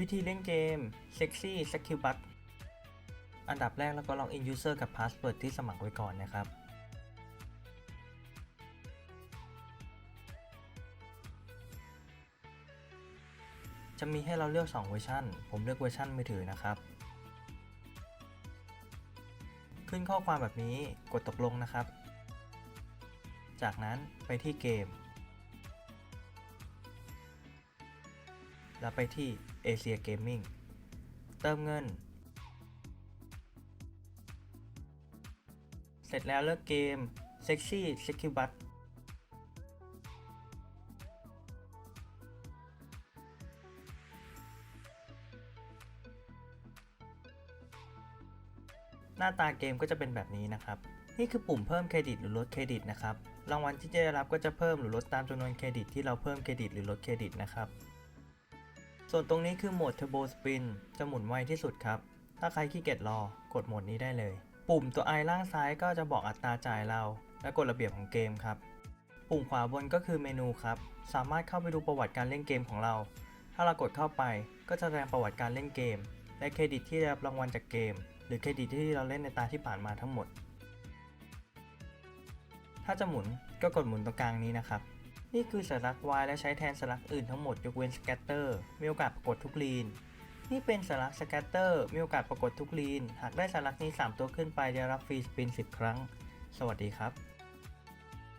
วิธีเล่นเกม Sexy s k i l b u t อันดับแรกเราก็ล็อกอิน User กับ Password ที่สมัครไว้ก่อนนะครับ จะมีให้เราเลือก 2 เวอร์ชันผมเลือกเวอร์ชันมือถือนะครับ ขึ้นข้อความแบบนี้กดตกลงนะครับ จากนั้นไปที่เกม แล้วไปที่ Asia Gaming เติมเงิน เสร็จแล้วเลือกเกม Sexy s k i l b u t หน้าตาเกมก็จะเป็นแบบนี้นะครับ นี่คือปุ่มเพิ่มเครดิตหรือลดเครดิตนะครับ รางวัลที่จะได้รับก็จะเพิ่มหรือลดตามจำนวนเครดิตที่เราเพิ่มเครดิตหรือลดเครดิตนะครับ ส่วนตรงนี้คือโหมด Turbo Spin จะหมุนไวที่สุดครับ ถ้าใครขี้เกียจรอกดโหมดนี้ได้เลย ปุ่มตัว i ล่างซ้ายก็จะบอกอัตราจ่ายเรา และกฎระเบียบของเกมครับ ปุ่มขวาบนก็คือเมนูครับ สามารถเข้าไปดูประวัติการเล่นเกมของเรา ถ้าเรากดเข้าไปก็จะแสดงประวัติการเล่นเกม และเครดิตที่ได้รับรางวัลจากเกม หรือเครดิตที่เราเล่นในตาที่ผ่านมาทั้งหมด ถ้าจะหมุนก็กดหมุนตรงกลางนี้นะครับ นี่คือสัญลักษณ์ Y และใช้แทนสัญลักษณ์อื่นทั้งหมดยกเว้นสเกตเตอร์มีโอกาสปรากฏทุกลีน นี่เป็นสัญลักษณ์ scatter มีโอกาสปรากฏทุกลีน หากได้สัญลักษณ์นี้ 3 ตัวขึ้นไปจะรับฟรีสปิน 10 ครั้ง สวัสดีครับ